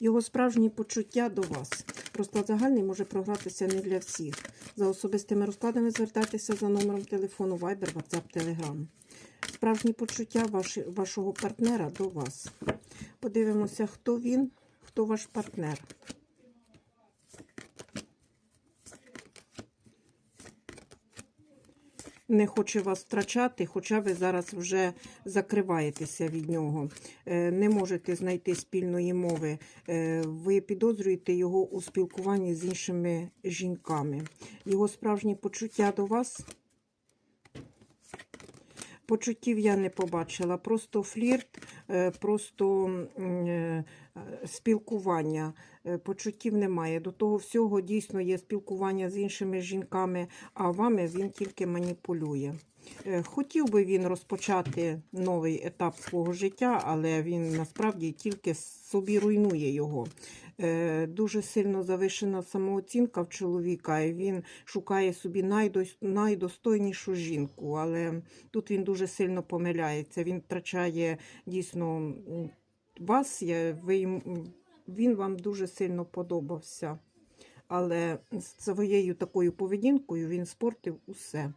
Його справжні почуття до вас. Розклад загальний може програтися не для всіх. За особистими розкладами звертайтеся за номером телефону Viber, WhatsApp, Telegram. Справжні почуття ваші, вашого партнера до вас. Подивимося, хто він, хто ваш партнер. Не хоче вас втрачати, хоча ви зараз вже закриваєтеся від нього, Е, не можете знайти спільної мови. Е, Ви підозрюєте його у спілкуванні з іншими жінками. Його справжні почуття до вас. Почуттів я не побачила, просто флірт, е, просто спілкування. Е, Почуттів немає. До того всього дійсно є спілкування з іншими жінками, а вами він тільки маніпулює. Е, Хотів би він розпочати новий етап свого життя, але він насправді тільки собі руйнує його. Е, Дуже сильно завишена самооцінка в чоловіка, і він шукає собі найдостойнішу жінку. Але тут він дуже сильно помиляється. Він втрачає дійсно вас, ви, він вам дуже сильно подобався. Але своєю такою поведінкою він спортив усе.